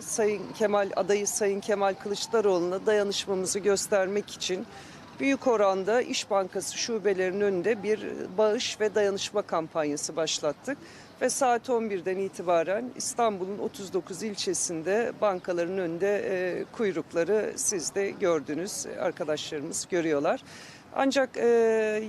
Sayın Kemal adayı Sayın Kemal Kılıçdaroğlu'na dayanışmamızı göstermek için büyük oranda İş Bankası şubelerinin önünde bir bağış ve dayanışma kampanyası başlattık. Ve saat 11'den itibaren İstanbul'un 39 ilçesinde bankaların önünde e, kuyrukları siz de gördünüz, arkadaşlarımız görüyorlar. Ancak e,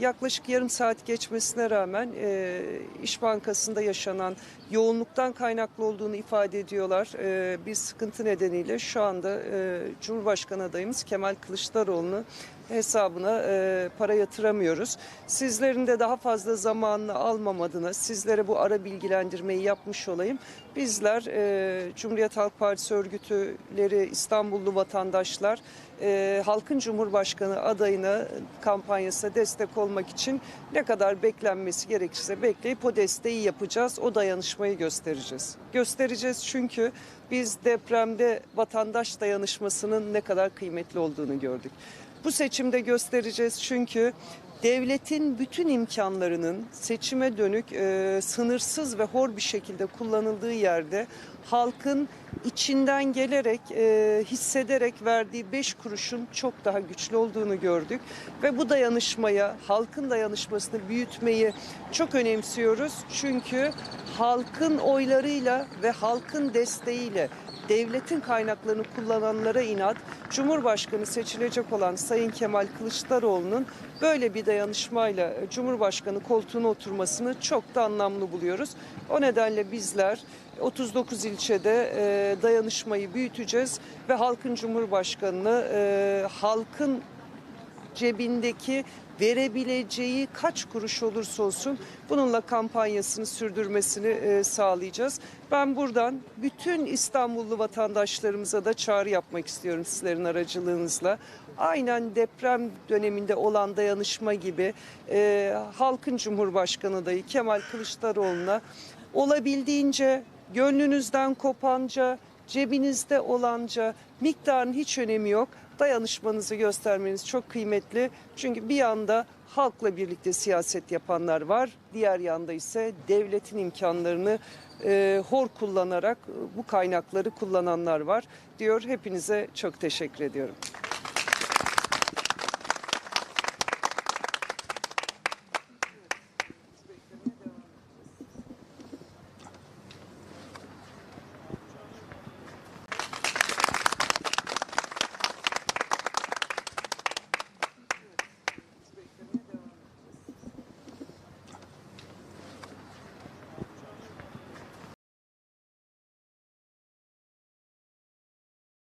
yaklaşık yarım saat geçmesine rağmen e, İş Bankası'nda yaşanan yoğunluktan kaynaklı olduğunu ifade ediyorlar. E, bir sıkıntı nedeniyle şu anda e, Cumhurbaşkanı adayımız Kemal Kılıçdaroğlu'nu hesabına e, para yatıramıyoruz. Sizlerin de daha fazla zamanını almam adına sizlere bu ara bilgilendirmeyi yapmış olayım. Bizler e, Cumhuriyet Halk Partisi örgütüleri, İstanbullu vatandaşlar e, Halkın Cumhurbaşkanı adayına kampanyasına destek olmak için ne kadar beklenmesi gerekirse bekleyip o desteği yapacağız. O dayanışmayı göstereceğiz. Göstereceğiz çünkü biz depremde vatandaş dayanışmasının ne kadar kıymetli olduğunu gördük. Bu seçimde göstereceğiz çünkü devletin bütün imkanlarının seçime dönük e, sınırsız ve hor bir şekilde kullanıldığı yerde halkın içinden gelerek, e, hissederek verdiği beş kuruşun çok daha güçlü olduğunu gördük. Ve bu dayanışmaya, halkın dayanışmasını büyütmeyi çok önemsiyoruz. Çünkü halkın oylarıyla ve halkın desteğiyle devletin kaynaklarını kullananlara inat, Cumhurbaşkanı seçilecek olan Sayın Kemal Kılıçdaroğlu'nun böyle bir dayanışmayla Cumhurbaşkanı koltuğuna oturmasını çok da anlamlı buluyoruz. O nedenle bizler 39 ilçede e, dayanışmayı büyüteceğiz ve halkın Cumhurbaşkanını e, halkın cebindeki verebileceği kaç kuruş olursa olsun bununla kampanyasını sürdürmesini e, sağlayacağız. Ben buradan bütün İstanbullu vatandaşlarımıza da çağrı yapmak istiyorum sizlerin aracılığınızla. Aynen deprem döneminde olan dayanışma gibi e, halkın Cumhurbaşkanı adayı Kemal Kılıçdaroğlu'na olabildiğince gönlünüzden kopanca cebinizde olanca miktarın hiç önemi yok. Dayanışmanızı göstermeniz çok kıymetli. Çünkü bir yanda halkla birlikte siyaset yapanlar var. Diğer yanda ise devletin imkanlarını e, hor kullanarak e, bu kaynakları kullananlar var diyor. Hepinize çok teşekkür ediyorum.